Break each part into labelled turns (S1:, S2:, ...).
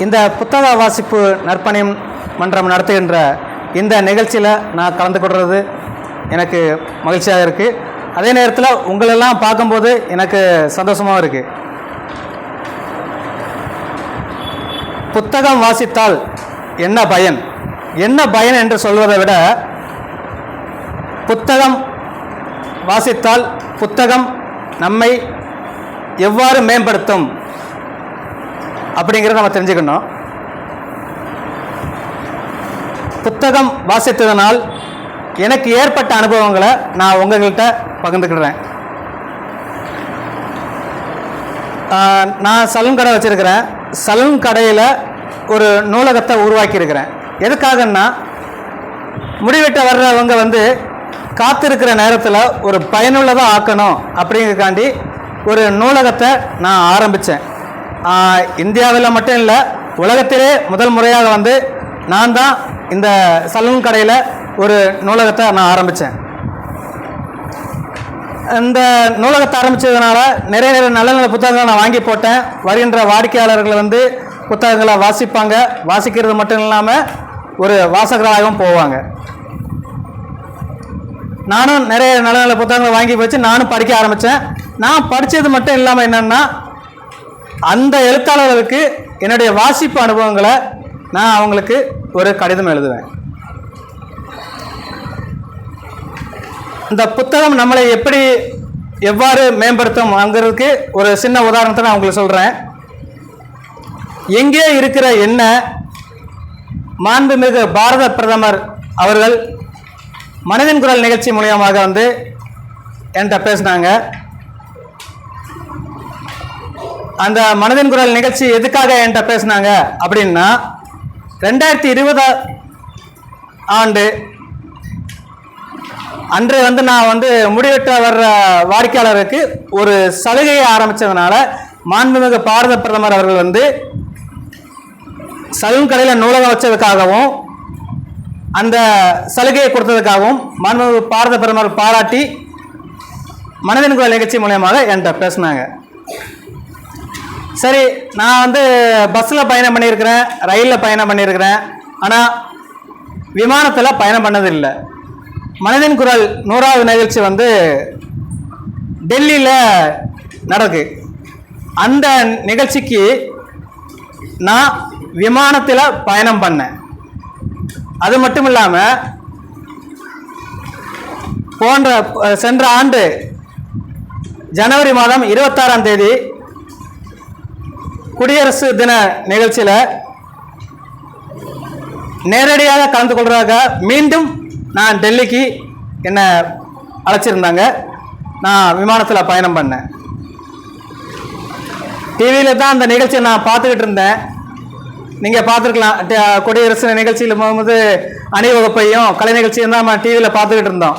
S1: இந்த புத்தக வாசிப்பு நற்பணியம் மன்றம் நடத்துகின்ற இந்த நிகழ்ச்சியில் நான் கலந்து கொள்வது எனக்கு மகிழ்ச்சியாக இருக்குது அதே நேரத்தில் உங்களெல்லாம் பார்க்கும்போது எனக்கு சந்தோஷமாகவும் இருக்குது புத்தகம் வாசித்தால் என்ன பயன்? என்ன பயன் என்று சொல்வதை விட புத்தகம் வாசித்தால் புத்தகம் நம்மை எவ்வாறு மேம்படுத்தும்? அப்படிங்கிறத நம்ம தெரிஞ்சுக்கணும். புத்தகம் வாசித்ததனால் எனக்கு ஏற்பட்ட அனுபவங்களை நான் உங்கள்கிட்ட பகிர்ந்துக்கிடுறேன் நான் சலூன் கடை வச்சுருக்கிறேன். சலூன் கடையில் ஒரு நூலகத்தை உருவாக்கியிருக்கிறேன். எதுக்காகன்னா முடிவெட்ட வர்றவங்க வந்து காத்திருக்கிற நேரத்தில் ஒரு பயனுள்ளதாக ஆக்கணும் அப்படிங்கிறதுக்காண்டி ஒரு நூலகத்தை நான் ஆரம்பித்தேன் இந்தியாவில் மட்டும் இல்லை உலகத்திலே முதல் முறையாக வந்து நான் தான் இந்த சலூன் கடையில் ஒரு நூலகத்தை நான் ஆரம்பித்தேன் இந்த நூலகத்தை ஆரம்பித்ததுனால நிறைய நிறைய நல்ல நல்ல புத்தகங்களை நான் வாங்கி போட்டேன். வருகின்ற வாடிக்கையாளர்கள் வந்து புத்தகங்களை வாசிப்பாங்க. வாசிக்கிறது மட்டும் இல்லாமல் ஒரு வாசகராகவும் போவாங்க. நானும் நிறைய நல்ல நல்ல புத்தகங்களை வாங்கி வச்சு நானும் படிக்க ஆரம்பித்தேன் நான் படித்தது மட்டும் இல்லாமல் என்னென்னா அந்த எழுத்தாளர்களுக்கு என்னுடைய வாசிப்பு அனுபவங்களை நான் அவங்களுக்கு ஒரு கடிதம் எழுதுவேன். இந்த புத்தகம் நம்மளை எப்படி எவ்வாறு மேம்படுத்தும் அங்கிறதுக்கு ஒரு சின்ன உதாரணத்தை நான் உங்களுக்கு சொல்கிறேன் எங்கே இருக்கிற என்ன மாண்புமிகு பாரத பிரதமர் அவர்கள் மனதின் குரல் நிகழ்ச்சி மூலியமாக வந்து என்கிட்ட பேசினாங்க. அந்த மனதின் குரல் நிகழ்ச்சி எதுக்காக என்கிட்ட பேசினாங்க அப்படின்னா ரெண்டாயிரத்தி இருபது ஆண்டு அன்று வந்து நான் வந்து முடிவெட்ட வர்ற வாடிக்கையாளருக்கு ஒரு சலுகையை ஆரம்பித்ததுனால மாண்புமிகு பாரத பிரதமர் அவர்கள் வந்து சலூன் கடையில் நூலகம் வச்சதுக்காகவும் அந்த சலுகையை கொடுத்ததுக்காகவும் மாண்புமிகு பாரத பிரதமர் பாராட்டி மனதின் குரல் நிகழ்ச்சி மூலயமாக என்கிட்ட பேசினாங்க. சரி நான் வந்து பஸ்ஸில் பயணம் பண்ணியிருக்கிறேன் ரயிலில் பயணம் பண்ணியிருக்கிறேன். ஆனால் விமானத்தில் பயணம் பண்ணதில்லை. மனதின் குரல் நூறாவது நிகழ்ச்சி வந்து டெல்லியில் நடக்கு. அந்த நிகழ்ச்சிக்கு நான் விமானத்தில் பயணம் பண்ணேன். அது மட்டும் இல்லாமல் போன்ற சென்ற ஆண்டு ஜனவரி மாதம் இருபத்தாறாம் தேதி குடியரசு தின நிகழ்ச்சியில் நேரடியாக கலந்து கொள்றதாக மீண்டும் நான் டெல்லிக்கு என்னை அழைச்சிருந்தாங்க. நான் விமானத்தில் பயணம் பண்ணேன். டிவியில் தான் அந்த நிகழ்ச்சியை நான் பார்த்துக்கிட்டு இருந்தேன். நீங்கள் பார்த்துருக்கலாம் குடியரசு நிகழ்ச்சியில் போகும்போது அணிவகுப்பையும் கலை நிகழ்ச்சியும் தான் நம்ம டிவியில் பார்த்துக்கிட்டு இருந்தோம்.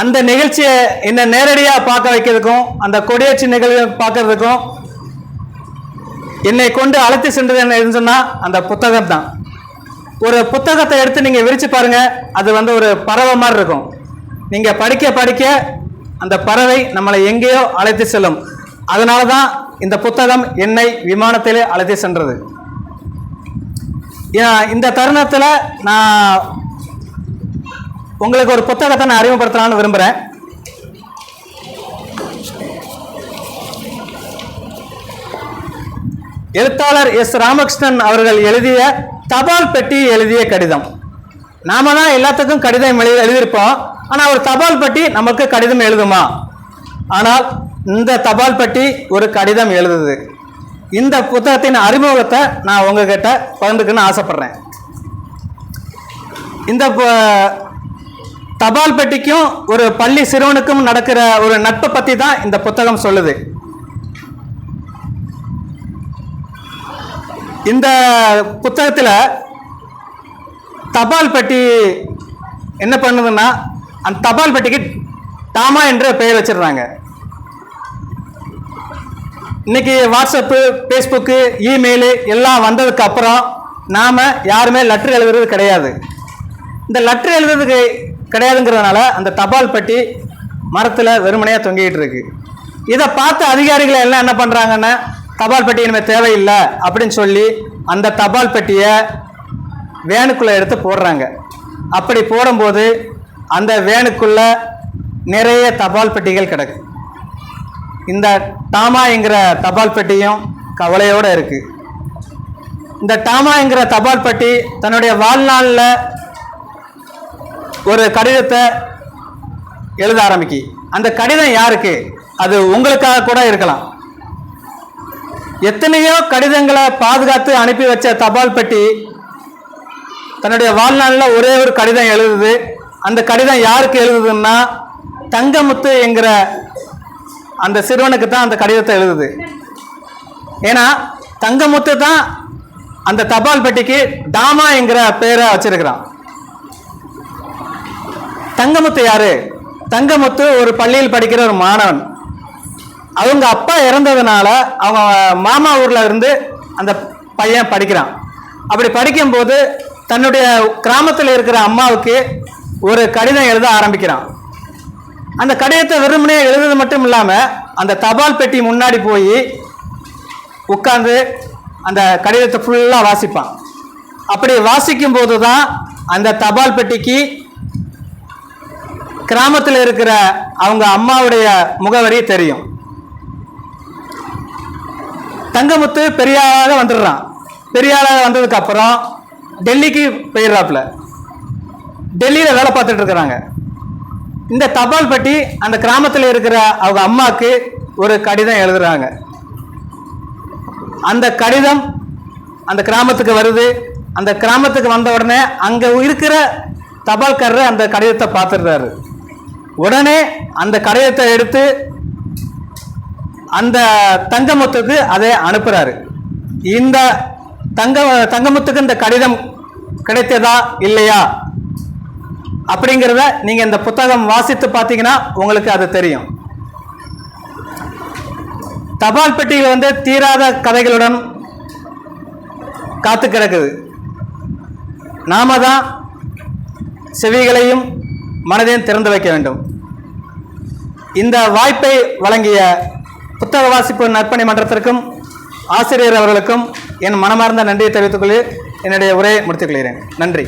S1: அந்த நிகழ்ச்சியை என்னை நேரடியாக பார்க்க வைக்கிறதுக்கும் அந்த கொடியாட்சி நிகழ்வை பார்க்கறதுக்கும் என்னை கொண்டு அழைத்து சென்றது என்ன சொன்னால் அந்த புத்தகம் தான் ஒரு புத்தகத்தை எடுத்து நீங்கள் விரித்து பாருங்க அது வந்து ஒரு பறவை மாதிரி இருக்கும். நீங்கள் படிக்க படிக்க அந்த பறவை நம்மளை எங்கேயோ அழைத்து செல்லும். அதனால தான் இந்த புத்தகம் என்னை விமானத்திலே அழைத்து சென்றது. இந்த தருணத்தில் நான் உங்களுக்கு ஒரு புத்தகத்தை நான் அறிமுகப்படுத்தலாம்னு விரும்புகிறேன் எழுத்தாளர் எஸ் ராமகிருஷ்ணன் அவர்கள் எழுதிய தபால் பெட்டி எழுதிய கடிதம். நாம தான் எல்லாத்துக்கும் கடிதம் எழுதி எழுதியிருப்போம். ஆனால் ஒரு தபால் பெட்டி நமக்கு கடிதம் எழுதுமா? ஆனால் இந்த தபால் பெட்டி ஒரு கடிதம் எழுதுது. இந்த புத்தகத்தின் அறிமுகத்தை நான் உங்ககிட்ட பகிர்ந்துக்குன்னு ஆசைப்பட்றேன். இந்த தபால் பெட்டிக்கும் ஒரு பள்ளி சிறுவனுக்கும் நடக்கிற ஒரு நட்பை பற்றி தான் இந்த புத்தகம் சொல்லுது. இந்த புத்தகத்தில் தபால் பெட்டி என்ன பண்ணுதுன்னா அந்த தபால் பெட்டிக்கு டாமா என்ற பெயர் வச்சிடுறாங்க. இன்னைக்கு வாட்ஸ்அப்பு ஃபேஸ்புக்கு இமெயிலு எல்லாம் வந்ததுக்கு அப்புறம் நாம் யாருமே லெட்டர் எழுதுறது கிடையாது. இந்த லெட்டர் எழுதுறதுக்கு கிடையாதுங்கிறதுனால அந்த தபால் பட்டி மரத்தில் வெறுமனையாக தொங்கிட்டு இருக்கு. இதை பார்த்த அதிகாரிகள் எல்லாம் என்ன பண்ணுறாங்கன்னா தபால் பெட்டி இனிமேல் தேவையில்லை அப்படின்னு சொல்லி அந்த தபால் பெட்டியை வேனுக்குள்ளே எடுத்து போடுறாங்க. அப்படி போடும்போது அந்த வேனுக்குள்ள நிறைய தபால் பெட்டிகள் கிடக்கு. இந்த டாமாங்கிற தபால் பெட்டியும் கவலையோடு இருக்குது இந்த டாமாங்கிற தபால் பெட்டி தன்னுடைய வாழ்நாளில் ஒரு கடிதத்தை எழுத ஆரம்பிக்கி. அந்த கடிதம் யாருக்கு? அது உங்களுக்காக கூட இருக்கலாம். எத்தனையோ கடிதங்களை பாதுகாத்து அனுப்பி வச்ச தபால் பெட்டி தன்னுடைய வாழ்நாளில் ஒரே ஒரு கடிதம் எழுதுது. அந்த கடிதம் யாருக்கு எழுதுதுன்னா தங்கமுத்து என்கிற அந்த சிறுவனுக்கு தான் அந்த கடிதத்தை எழுதுது. ஏன்னா தங்கமுத்து தான் அந்த தபால் பெட்டிக்கு டாமா என்கிற பேரை வச்சிருக்கிறான். தங்கமுத்து யாரு? தங்கமுத்து ஒரு பள்ளியில் படிக்கிற ஒரு மாணவன். அவங்க அப்பா இறந்ததுனால அவங்க மாமா ஊர்ல இருந்து அந்த பையன் படிக்கிறான். அப்படி படிக்கும்போது தன்னுடைய கிராமத்தில் இருக்கிற அம்மாவுக்கு ஒரு கடிதம் எழுத ஆரம்பிக்கிறான். அந்த கடிதத்தை வெறுமனே எழுதுறது மட்டும் இல்லாமல் அந்த தபால் பெட்டி முன்னாடி போய் உட்காந்து அந்த கடிதத்தை ஃபுல்லாக வாசிப்பான். அப்படி வாசிக்கும் போது தான் அந்த தபால் பெட்டிக்கு கிராமத்தில் இருக்கிற அவங்க அம்மாவுடைய முகவரி தெரியும். தங்கமுத்து பெரியாளாக வந்துடுறான். பெரியாளாக வந்ததுக்கு அப்புறம் டெல்லிக்கு போயிடுறாப்புல. டெல்லியில் வேலை பார்த்துட்டு இருக்கிறாங்க. இந்த தபால் பட்டி அந்த கிராமத்தில் இருக்கிற அவங்க அம்மாவுக்கு ஒரு கடிதம் எழுதுறாங்க. அந்த கடிதம் அந்த கிராமத்துக்கு வருது. அந்த கிராமத்துக்கு வந்த உடனே அங்கே இருக்கிற தபால்காரர் அந்த கடிதத்தை பார்த்துடுறாரு. உடனே அந்த கடையத்தை எடுத்து அந்த தங்கமுத்துக்கு அதை அனுப்புறாரு. இந்த தங்க தங்கமுத்துக்கு இந்த கடிதம் கிடைத்ததா இல்லையா? அப்படிங்கிறத நீங்க இந்த புத்தகம் வாசித்து பார்த்தீங்கன்னா உங்களுக்கு அது தெரியும். தபால் பெட்டியில் வந்து தீராத கதைகளுடன் காத்து கிடக்குது. நாம தான் செவிகளையும் மனதையும் திறந்து வைக்க வேண்டும். இந்த வாய்ப்பை வழங்கிய புத்தக வாசிப்பு நற்பணி மன்றத்திற்கும் ஆசிரியர் அவர்களுக்கும் என் மனமார்ந்த நன்றியை தெரிவித்துக் கொள்ளி என்னுடைய உரையை முடித்துக் கொள்கிறேன். நன்றி.